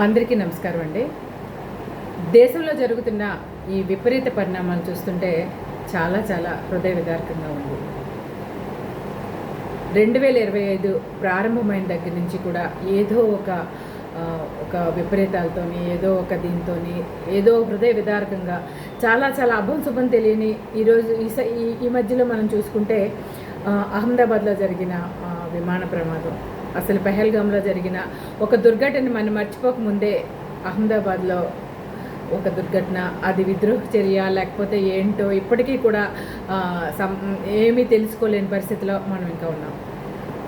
అందరికీ నమస్కారం అండి. దేశంలో జరుగుతున్న ఈ విపరీత పరిణామాలు చూస్తుంటే చాలా చాలా హృదయ విదార్కంగా ఉంది. రెండు వేల ఇరవై ఐదు ప్రారంభమైన దగ్గర నుంచి కూడా ఏదో ఒక ఒక విపరీతాలతోని ఏదో ఒక దీంతోని ఏదో హృదయ విదారకంగా చాలా చాలా అభం శుభం తెలియని ఈరోజు ఈ స- ఈ ఈ మధ్యలో మనం చూసుకుంటే అహ్మదాబాద్లో జరిగిన విమాన ప్రమాదం. అసలు పెహల్గాంలో జరిగిన ఒక దుర్ఘటన మనం మర్చిపోకముందే అహ్మదాబాద్లో ఒక దుర్ఘటన అది విద్రోహ చర్య లేకపోతే ఏంటో ఇప్పటికీ కూడా సం- ఏమీ తెలుసుకోలేని పరిస్థితిలో మనం ఇంకా ఉన్నాం.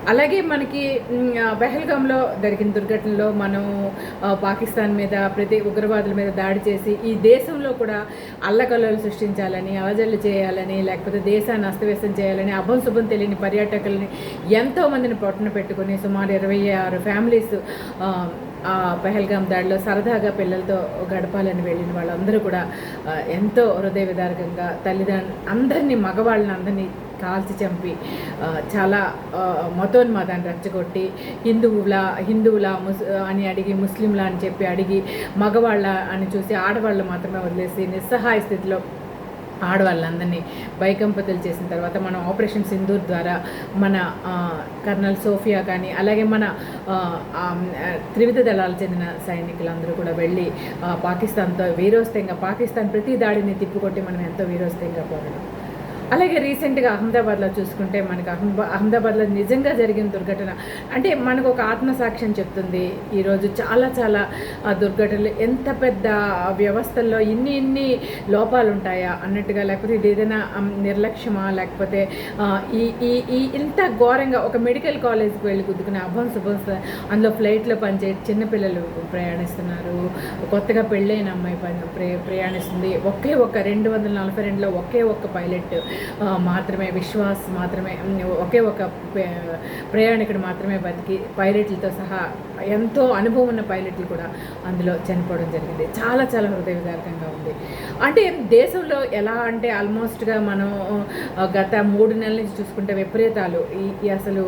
అలాగే మనకి మ్, పెహల్గాంలో జరిగిన దుర్ఘటనలో మనం పాకిస్తాన్ మీద ప్రతి ఉగ్రవాదుల మీద దాడి చేసి ఈ దేశంలో కూడా అల్లకల్లోలు సృష్టించాలని అలజడులు చేయాలని లేకపోతే దేశాన్ని అస్తవ్యస్తం చేయాలని అభం శుభం తెలియని పర్యాటకులని ఎంతో మందిని పొట్టన పెట్టుకొని సుమారు ఇరవై ఆరు ఫ్యామిలీస్ ఆ, పెహల్గాం దాడిలో సరదాగా పిల్లలతో గడపాలని వెళ్ళిన వాళ్ళందరూ కూడా ఎంతో హృదయ విదారకంగా తల్లిదండ్రులు అందరినీ మగవాళ్ళని అందరినీ కాల్చి చంపి చాలా మతోన్మాదాన్ని రచ్చగొట్టి హిందువుల హిందువుల ముస్ అని అడిగి ముస్లింలా అని చెప్పి అడిగి మగవాళ్ళ అని చూసి ఆడవాళ్ళు మాత్రమే వదిలేసి నిస్సహాయ స్థితిలో ఆడవాళ్ళందరినీ బైకంపతులు చేసిన తర్వాత మనం ఆపరేషన్ సింధూర్ ద్వారా మన కర్నల్ సోఫియా కానీ అలాగే మన త్రివిధ దళాలు చెందిన సైనికులందరూ కూడా వెళ్ళి పాకిస్తాన్తో వీరోస్తంగా పాకిస్తాన్ ప్రతి దాడిని తిప్పుకొట్టి మనం ఎంతో వీరోస్తంగా పోరాడం. అలాగే రీసెంట్గా అహ్మదాబాద్లో చూసుకుంటే మనకు అహ్మదా అహ్మదాబాద్లో నిజంగా జరిగిన దుర్ఘటన. అంటే మనకు ఒక ఆత్మసాక్ష్యం చెప్తుంది. ఈరోజు చాలా చాలా ఆ, దుర్ఘటనలు ఎంత పెద్ద వ్యవస్థల్లో ఇన్ని ఇన్ని లోపాలు ఉంటాయా అన్నట్టుగా లేకపోతే ఇది ఏదైనా నిర్లక్ష్యమా? లేకపోతే ఈ ఈ ఈ ఇంత ఘోరంగా ఒక మెడికల్ కాలేజ్కి వెళ్ళి కుదుకునే అభం శుభం అందులో ఫ్లైట్లో పనిచే చిన్నపిల్లలు ప్రయాణిస్తున్నారు. కొత్తగా పెళ్ళైన అమ్మాయి పని ప్రే- ప్రయాణిస్తుంది. ఒకే ఒక్క రెండు వందల నలభై రెండులో ఒకే ఒక్క పైలట్ మాత్రమే విశ్వాస్ మాత్రమే ఒకే ఒక ప్రయాణికుడు మాత్రమే బతికి పైలట్లతో సహా ఎంతో అనుభవం ఉన్న పైలట్లు కూడా అందులో చనిపోవడం జరిగింది. చాలా చాలా హృదయ విదారకంగా ఉంది. అంటే దేశంలో ఎలా అంటే ఆల్మోస్ట్గా మనం గత మూడు నెలల నుంచి చూసుకుంటే విపరీతాలు. ఈ అసలు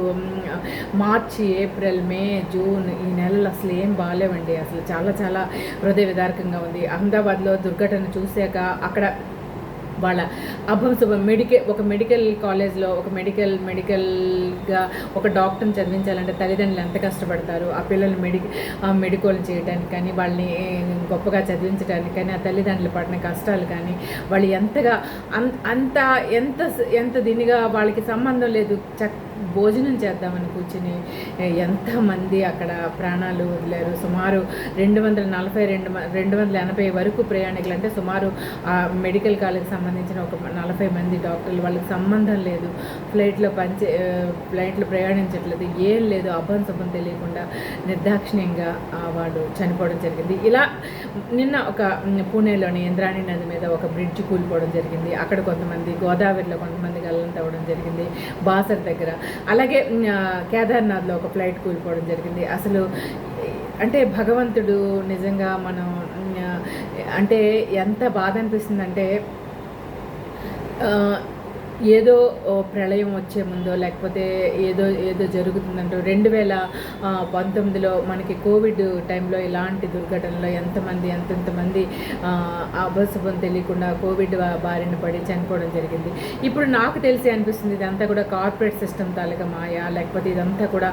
మార్చి ఏప్రిల్ మే జూన్ ఈ నెలలు అసలు ఏం బాగాలేవండి అసలు చాలా చాలా హృదయ విదారకంగా ఉంది. అహ్మదాబాద్లో దుర్ఘటన చూశాక అక్కడ వాళ్ళ అభంశుభం మెడికల్ ఒక మెడికల్ కాలేజ్లో ఒక మెడికల్ మెడికల్గా ఒక డాక్టర్ని చదివించాలంటే తల్లిదండ్రులు ఎంత కష్టపడతారు? ఆ పిల్లల్ని మెడి మెడికోల్ చేయడానికి కానీ వాళ్ళని గొప్పగా చదివించడానికి కానీ ఆ తల్లిదండ్రులు పడిన కష్టాలు కానీ వాళ్ళు ఎంతగా అం- అంత ఎంత ఎంత దీనిగా వాళ్ళకి సంబంధం లేదు. చక్క భోజనం చేద్దామని కూర్చుని ఎంతమంది అక్కడ ప్రాణాలు వదిలారు? సుమారు రెండు వందల నలభై రెండు రెండు వందల ఎనభై వరకు ప్రయాణికులు అంటే సుమారు ఆ మెడికల్ కాలేజ్కి సంబంధించిన ఒక నలభై మంది డాక్టర్లు వాళ్ళకి సంబంధం లేదు. ఫ్లైట్లో పంచే ఫ్లైట్లో ప్రయాణించట్లేదు. ఏం లేదు అభం శుభం తెలియకుండా నిర్దాక్షిణ్యంగా వాడు చనిపోవడం జరిగింది. ఇలా నిన్న ఒక పూణేలోని ఇంద్రాణి నది మీద ఒక బ్రిడ్జ్ కూలిపోవడం జరిగింది. అక్కడ కొంతమంది గోదావరిలో కొంతమంది గల్లంత జరిగింది. బాసర్ దగ్గర అలాగే కేదార్నాథ్లో ఒక ఫ్లైట్ కూలిపోవడం జరిగింది. అసలు అంటే భగవంతుడు నిజంగా మనం అంటే ఎంత బాధ అనిపిస్తుందంటే ఏదో ప్రళయం వచ్చే ముందో లేకపోతే ఏదో ఏదో జరుగుతుందంటో రెండు వేల పంతొమ్మిదిలో మనకి కోవిడ్ టైంలో ఇలాంటి దుర్ఘటనలో ఎంతమంది ఎంతెంతమంది అభశుభం తెలియకుండా కోవిడ్ బారిన పడి చనిపోవడం జరిగింది. ఇప్పుడు నాకు తెలిసి అనిపిస్తుంది ఇదంతా కూడా కార్పొరేట్ సిస్టమ్ తాలూకా మాయా లేకపోతే ఇదంతా కూడా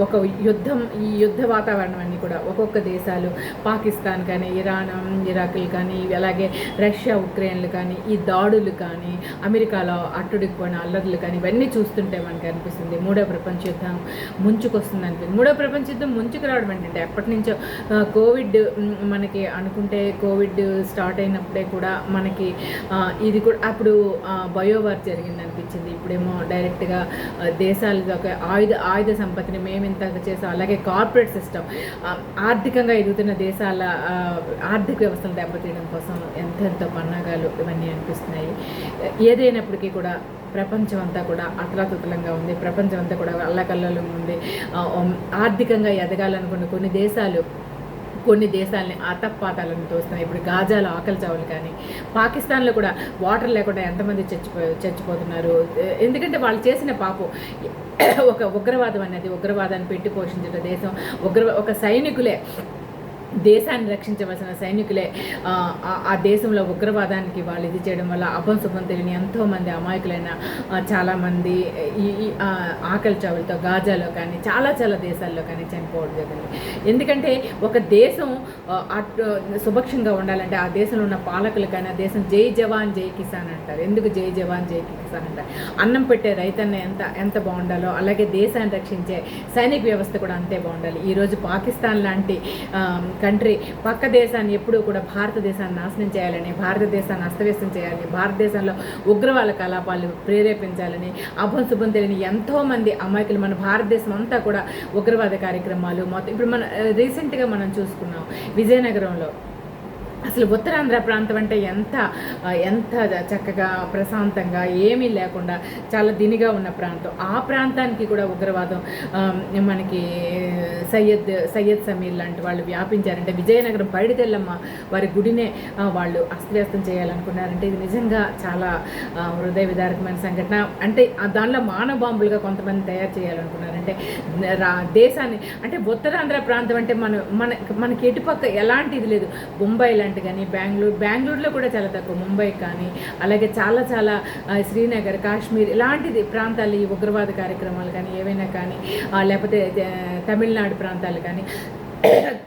ఒక యుద్ధం ఈ యుద్ధ వాతావరణం అన్నీ కూడా ఒక్కొక్క దేశాలు పాకిస్తాన్ కానీ ఇరాన్ ఇరాక్లు కానీ అలాగే రష్యా ఉక్రెయిన్లు కానీ ఈ దాడులు కానీ అమెరికా అమెరికాలో అట్టుడికిపోయిన అల్లర్లు కానీ ఇవన్నీ చూస్తుంటే మనకి అనిపిస్తుంది. మూడో ప్రపంచ యుద్ధం ముంచుకొస్తుంది అనిపిస్తుంది. మూడో ప్రపంచ యుద్ధం ముంచుకు రావడం ఏంటంటే ఎప్పటి నుంచో కోవిడ్ మనకి అనుకుంటే కోవిడ్ స్టార్ట్ అయినప్పుడే కూడా మనకి ఇది కూడా అప్పుడు బయోవార్ జరిగింది అనిపించింది ఇప్పుడేమో డైరెక్ట్గా దేశాలతో దేశాలు ఒక ఆయుధ ఆయుధ సంపత్తిని మేము ఇంత చేసాం. అలాగే కార్పొరేట్ సిస్టమ్ ఆర్థికంగా ఎదుగుతున్న దేశాల ఆర్థిక వ్యవస్థను దెబ్బతీయడం కోసం ఎంతెంతో పన్నాగాలు ఇవన్నీ అనిపిస్తున్నాయి. ఏదైనా ఏదైనప్పటికీ కూడా ప్రపంచం అంతా కూడా అతలాతుతలంగా ఉంది. ప్రపంచం అంతా కూడా అల్లకల్లలు ఉంది. ఆర్థికంగా ఎదగాలనుకున్న కొన్ని దేశాలు కొన్ని దేశాలని అతపాతాలను తోస్తున్నాయి. ఇప్పుడు గాజాలో ఆకలి చావులు కానీ పాకిస్తాన్లో కూడా వాటర్ లేకుండా ఎంతమంది చచ్చిపో చచ్చిపోతున్నారు? ఎందుకంటే వాళ్ళు చేసిన పాపం ఒక ఉగ్రవాదం అనేది ఉగ్రవాదాన్ని పెట్టి పోషించిన దేశం. ఉగ్ర ఒక సైనికులే దేశాన్ని రక్షించవలసిన సైనికులే ఆ, దేశంలో ఉగ్రవాదానికి వాళ్ళు ఇది చేయడం వల్ల అభం శుభం తెలియని ఎంతోమంది అమాయకులైన చాలామంది ఈ ఆకలి చావులతో గాజాలో కానీ చాలా చాలా దేశాల్లో కానీ చనిపోవడం జరిగింది. ఎందుకంటే ఒక దేశం అటు సుభక్షంగా ఉండాలంటే ఆ దేశంలో ఉన్న పాలకులు కానీ ఆ దేశం జై జవాన్ జై కిసాన్ అంటారు. ఎందుకు జై జవాన్ జై కిసాన్ అంటారు? అన్నం పెట్టే రైతన్న ఎంత ఎంత బాగుండాలో అలాగే దేశాన్ని రక్షించే సైనిక వ్యవస్థ కూడా అంతే బాగుండాలి. ఈరోజు పాకిస్తాన్ లాంటి కంట్రీ పక్క దేశాన్ని ఎప్పుడూ కూడా భారతదేశాన్ని నాశనం చేయాలని భారతదేశాన్ని అస్తవ్యస్తం చేయాలని భారతదేశంలో ఉగ్రవాద కలాపాలు ప్రేరేపించాలని అభం శుభం తెలియని ఎంతోమంది అమాయకులు మన భారతదేశం అంతా కూడా ఉగ్రవాద కార్యక్రమాలు మొత్తం ఇప్పుడు మన రీసెంట్గా మనం చూసుకున్నాం విజయనగరంలో అసలు ఉత్తరాంధ్ర ప్రాంతం అంటే ఎంత ఎంత చక్కగా ప్రశాంతంగా ఏమీ లేకుండా చాలా దినిగా ఉన్న ప్రాంతం. ఆ ప్రాంతానికి కూడా ఉగ్రవాదం మనకి సయ్యద్ సయ్యద్ సమీర్ లాంటి వాళ్ళు వ్యాపించారంటే విజయనగరం పైడితెల్లమ్మ వారి గుడినే వాళ్ళు అస్తవ్యస్తం చేయాలనుకున్నారంటే ఇది నిజంగా చాలా హృదయ విదారకమైన సంఘటన. అంటే దానిలో మానవ బాంబులుగా కొంతమంది తయారు చేయాలనుకున్నారంటే రా దేశాన్ని అంటే ఉత్తరాంధ్ర ప్రాంతం అంటే మన మన మనకి ఎటుపక్క ఎలాంటిది లేదు. బొంబాయి లాంటి కానీ బెంగళూరు బెంగళూరులో కూడా చాలా తక్కువ. ముంబై కానీ అలాగే చాలా చాలా శ్రీనగర్ కాశ్మీర్ ఇలాంటిది ప్రాంతాలు ఈ ఉగ్రవాద కార్యక్రమాలు కానీ ఏవైనా కానీ లేకపోతే తమిళనాడు ప్రాంతాలు కానీ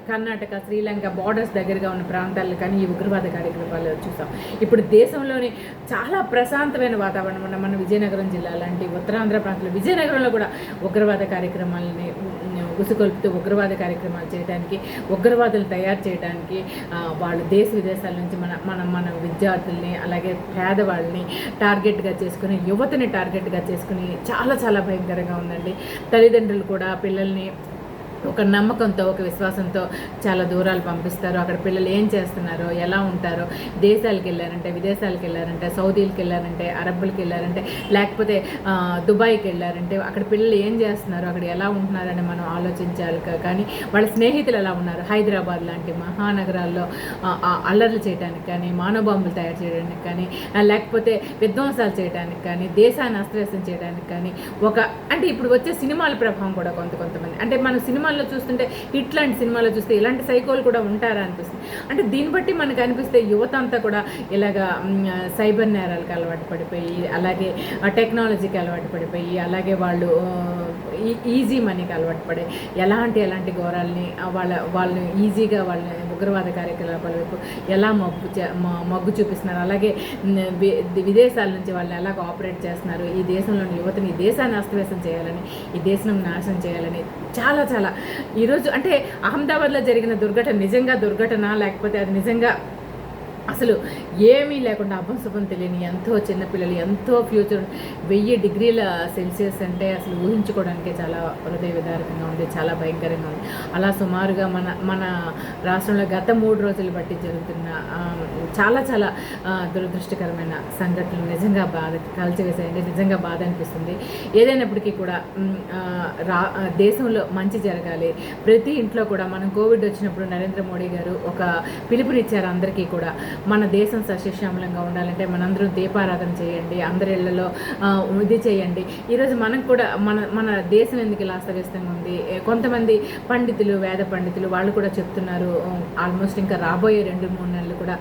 కర్ణాటక శ్రీలంక బార్డర్స్ దగ్గరగా ఉన్న ప్రాంతాల్లో కానీ ఈ ఉగ్రవాద కార్యక్రమాలు చూసాం. ఇప్పుడు దేశంలోని చాలా ప్రశాంతమైన వాతావరణం ఉన్న మన విజయనగరం జిల్లా లాంటి ఉత్తరాంధ్ర ప్రాంతంలో విజయనగరంలో కూడా ఉగ్రవాద కార్యక్రమాలని ఉసుగొల్పుతూ ఉగ్రవాద కార్యక్రమాలు చేయడానికి ఉగ్రవాదులు తయారు చేయడానికి వాళ్ళు దేశ విదేశాల నుంచి మన మనం మన విద్యార్థుల్ని అలాగే పేదవాళ్ళని టార్గెట్గా చేసుకుని యువతని టార్గెట్గా చేసుకుని చాలా చాలా భయంకరంగా ఉందండి. తల్లిదండ్రులు కూడా పిల్లల్ని ఒక నమ్మకంతో ఒక విశ్వాసంతో చాలా దూరాలు పంపిస్తారు. అక్కడ పిల్లలు ఏం చేస్తున్నారో ఎలా ఉంటారో దేశాలకు వెళ్ళారంటే విదేశాలకు వెళ్ళారంటే సౌదీలకు వెళ్ళారంటే అరబ్బులకి వెళ్ళారంటే లేకపోతే దుబాయ్కి వెళ్ళారంటే అక్కడ పిల్లలు ఏం చేస్తున్నారు అక్కడ ఎలా ఉంటున్నారని మనం ఆలోచించాలి కానీ వాళ్ళ స్నేహితులు ఎలా ఉన్నారు? హైదరాబాద్ లాంటి మహానగరాల్లో అల్లర్లు చేయడానికి కానీ మానవ బాంబులు తయారు చేయడానికి కానీ లేకపోతే విధ్వంసాలు చేయడానికి కానీ దేశాన్ని అస్తవ్యస్తం చేయడానికి కానీ ఒక అంటే ఇప్పుడు వచ్చే సినిమాల ప్రభావం కూడా కొంత కొంతమంది. అంటే మన సినిమాల్లో చూస్తుంటే ఇట్లాంటి సినిమాలో చూస్తే ఇలాంటి సైకోలు కూడా ఉంటారా అనిపిస్తుంది. అంటే దీన్ని బట్టి మనకు అనిపిస్తే యువత అంతా కూడా ఇలాగా సైబర్ నేరాలకు అలవాటు పడిపోయి అలాగే టెక్నాలజీకి అలవాటు పడిపోయి అలాగే వాళ్ళు ఈ- ఈజీ మనీకి అలవాటు పడి ఎలాంటి ఎలాంటి ఘోరాలని వాళ్ళ వాళ్ళని ఈజీగా వాళ్ళని ఉగ్రవాద కార్యకలాపాల వైపు ఎలా మగ్గు చే- మగ్గు చూపిస్తున్నారు? అలాగే విదేశాల నుంచి వాళ్ళని ఎలా ఆపరేట్ చేస్తున్నారు? ఈ దేశంలోని యువతని ఈ దేశాన్ని అస్తవ్యస్తం చేయాలని ఈ దేశం నాశనం చేయాలని చాలా చాలా ఈరోజు అంటే అహ్మదాబాద్లో జరిగిన దుర్ఘటన నిజంగా దుర్ఘటన లేకపోతే అది నిజంగా అసలు ఏమీ లేకుండా అభంశుభం తెలియని ఎంతో చిన్నపిల్లలు ఎంతో ఫ్యూచర్ వెయ్యి డిగ్రీల సెల్సియస్ అంటే అసలు ఊహించుకోవడానికే చాలా హృదయ విదారకంగా ఉంది చాలా భయంకరంగా ఉంది. అలా సుమారుగా మన మన రాష్ట్రంలో గత మూడు రోజులు బట్టి జరుగుతున్న చాలా చాలా దురదృష్టకరమైన సంఘటనలు నిజంగా బాధ కలిసివేసాయండి నిజంగా బాధ అనిపిస్తుంది. ఏదైనప్పటికీ కూడా రా దేశంలో మంచి జరగాలి. ప్రతి ఇంట్లో కూడా మనం కోవిడ్ వచ్చినప్పుడు నరేంద్ర మోడీ గారు ఒక పిలుపునిచ్చారు అందరికీ కూడా. మన దేశం సస్యశ్యామలంగా ఉండాలంటే మనందరం దీపారాధన చేయండి అందరి ఇళ్ళలో ఇది చేయండి. ఈరోజు మనకు కూడా మన మన దేశం ఎందుకు ఇలా అస్తవ్యస్తంగా ఉంది? కొంతమంది పండితులు వేద పండితులు వాళ్ళు కూడా చెప్తున్నారు ఆల్మోస్ట్ ఇంకా రాబోయే రెండు మూడు నెలలు కూడా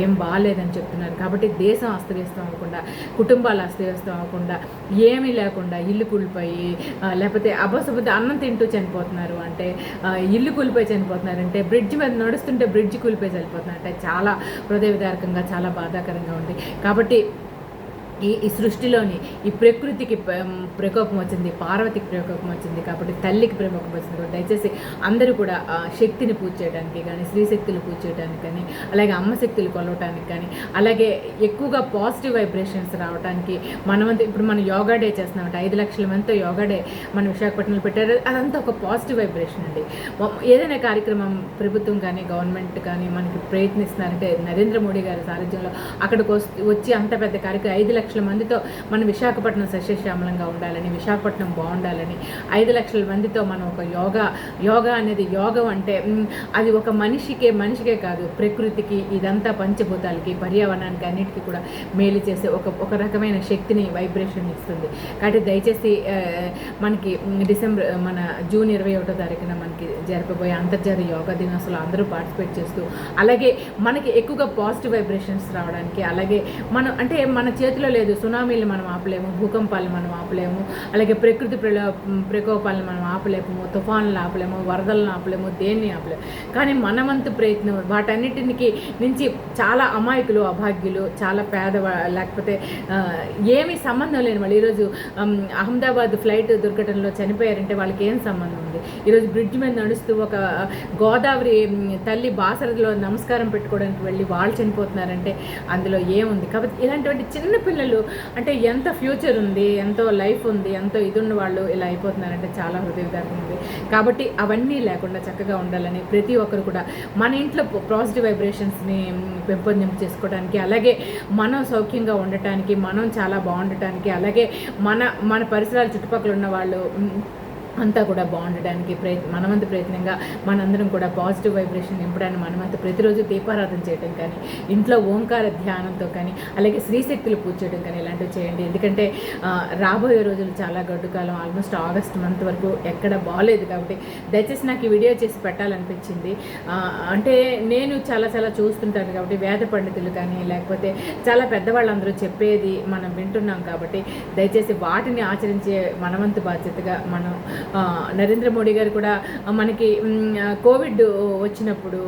ఏం బాగాలేదని చెప్తున్నారు. కాబట్టి దేశం అస్తవ్యస్తం అవ్వకుండా కుటుంబాలు అస్తవ్యస్తం అవ్వకుండా ఏమీ లేకుండా ఇల్లు కూలిపోయి లేకపోతే అబసబుద్ధ అన్నం తింటూ చనిపోతున్నారు అంటే ఇల్లు కూలిపోయి చనిపోతున్నారు అంటే బ్రిడ్జ్ మీద నడుస్తుంటే బ్రిడ్జ్ కూలిపోయి చనిపోతున్నారు అంటే చాలా హృదయ రకంగా చాలా బాధాకరంగా ఉంది. కాబట్టి ఈ ఈ సృష్టిలోని ఈ ప్రకృతికి ప్రకోపం వచ్చింది పార్వతికి ప్రకోపం వచ్చింది కాబట్టి తల్లికి ప్రకోపం వచ్చింది కాబట్టి దయచేసి అందరూ కూడా శక్తిని పూజ చేయడానికి కానీ స్త్రీ శక్తులు పూజ చేయడానికి కానీ అలాగే అమ్మ శక్తులు కొలవటానికి కానీ అలాగే ఎక్కువగా పాజిటివ్ వైబ్రేషన్స్ రావడానికి మనమంతా ఇప్పుడు మనం యోగా డే చేస్తున్నామంటే ఐదు లక్షల మందితో యోగా డే మన విశాఖపట్నంలో పెట్టారు. అదంతా ఒక పాజిటివ్ వైబ్రేషన్ అండి. ఏదైనా కార్యక్రమం ప్రభుత్వం కానీ గవర్నమెంట్ కానీ మనకి ప్రయత్నిస్తున్నారంటే నరేంద్ర మోడీ గారి సారథ్యంలో అక్కడికి వచ్చి అంత పెద్ద కార్యక్రమం ఐదు లక్షల మందితో మన విశాఖపట్నం సస్యశ్యామలంగా ఉండాలని విశాఖపట్నం బాగుండాలని ఐదు లక్షల మందితో మనం ఒక యోగా యోగా అనేది యోగం అంటే అది ఒక మనిషికే మనిషికే కాదు ప్రకృతికి ఇదంతా పంచభూతాలకి పర్యావరణానికి అన్నిటికీ కూడా మేలు చేసే ఒక ఒక రకమైన శక్తిని వైబ్రేషన్ ఇస్తుంది. కాబట్టి దయచేసి మనకి డిసెంబర్ మన జూన్ ఇరవై ఒకటో తారీఖున మనకి జరపబోయే అంతర్జాతీయ యోగా దినోత్సవంలో అందరూ పార్టిసిపేట్ చేస్తూ అలాగే మనకి ఎక్కువగా పాజిటివ్ వైబ్రేషన్స్ రావడానికి అలాగే మనం అంటే మన చేతిలో లేదు. సునామీలు మనం ఆపలేము భూకంపాలు మనం ఆపలేము అలాగే ప్రకృతి ప్రలో ప్రకోపాలను మనం ఆపలేము తుఫాన్లు ఆపలేము వరదలను ఆపలేము దేన్ని ఆపలేము. కానీ మనవంతు ప్రయత్నం వాటన్నిటికి నుంచి చాలా అమాయకులు అభాగ్యులు చాలా పేదవా లేకపోతే ఏమీ సంబంధం లేని వాళ్ళు. ఈరోజు అహ్మదాబాద్ ఫ్లైట్ దుర్ఘటనలో చనిపోయారంటే వాళ్ళకి ఏం సంబంధం ఉంది? ఈరోజు బ్రిడ్జ్ మీద నడుస్తూ ఒక గోదావరి తల్లి బాసరలో నమస్కారం పెట్టుకోవడానికి వెళ్ళి వాళ్ళు చనిపోతున్నారంటే అందులో ఏముంది? కాబట్టి ఇలాంటివంటి చిన్న పిల్లలు అంటే ఎంత ఫ్యూచర్ ఉంది ఎంతో లైఫ్ ఉంది ఎంతో ఇది ఉన్న వాళ్ళు ఇలా అయిపోతున్నారంటే చాలా హృదయ ఉంది. కాబట్టి అవన్నీ లేకుండా చక్కగా ఉండాలని ప్రతి ఒక్కరు కూడా మన ఇంట్లో పాజిటివ్ వైబ్రేషన్స్ని పెంపొందింపు చేసుకోవడానికి అలాగే మనం సౌఖ్యంగా ఉండటానికి మనం చాలా బాగుండటానికి అలాగే మన మన పరిసరాల చుట్టుపక్కల ఉన్న వాళ్ళు అంతా కూడా బాగుండడానికి ప్రయత్ మనమంత ప్రయత్నంగా మనందరం కూడా పాజిటివ్ వైబ్రేషన్ నింపడానికి మనమంత ప్రతిరోజు దీపారాధన చేయడం కానీ ఇంట్లో ఓంకార ధ్యానంతో కానీ అలాగే శ్రీశక్తులు పూజ చేయడం కానీ ఇలాంటివి చేయండి. ఎందుకంటే రాబోయే రోజులు చాలా గడ్డుకాలం ఆల్మోస్ట్ ఆగస్ట్ మంత్ వరకు ఎక్కడ బాగాలేదు కాబట్టి దయచేసి నాకు ఈ వీడియో చేసి పెట్టాలనిపించింది. అంటే నేను చాలా చాలా చూస్తుంటాను కాబట్టి వేద పండితులు కానీ లేకపోతే చాలా పెద్దవాళ్ళందరూ చెప్పేది మనం వింటున్నాం కాబట్టి దయచేసి వాటిని ఆచరించే మనవంతు బాధ్యతగా మనం నరేంద్ర మోడీ గారు కూడా మనకి కోవిడ్ వచ్చినప్పుడు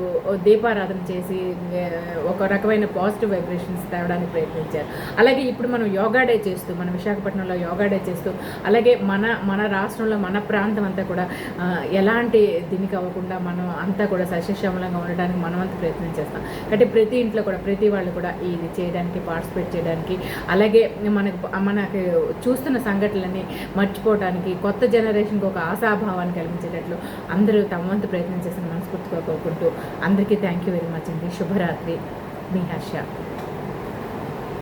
దీపారాధన చేసి ఒక రకమైన పాజిటివ్ వైబ్రేషన్స్ తేవడానికి ప్రయత్నించారు. అలాగే ఇప్పుడు మనం యోగా డే చేస్తూ మన విశాఖపట్నంలో యోగా డే చేస్తూ అలాగే మన మన రాష్ట్రంలో మన ప్రాంతం అంతా కూడా ఎలాంటి దీనికి అవ్వకుండా మనం అంతా కూడా సస్యశ్యామలంగా ఉండడానికి మనమంతా ప్రయత్నం చేస్తాం. కాబట్టి ప్రతి ఇంట్లో కూడా ప్రతి వాళ్ళు కూడా ఇది చేయడానికి పార్టిసిపేట్ చేయడానికి అలాగే మనకు మనకు చూస్తున్న సంఘటనలని మర్చిపోవడానికి కొత్త జనరేషన్ జనరేషన్కి ఒక ఆశాభావాన్ని కలిగించేటట్లు అందరూ తమ వంతు ప్రయత్నం చేసిన మనస్ఫూర్తిగా కోరుకుంటూ అందరికీ థ్యాంక్ యూ వెరీ మచ్ అండి. శుభరాత్రి. మీ హర్ష.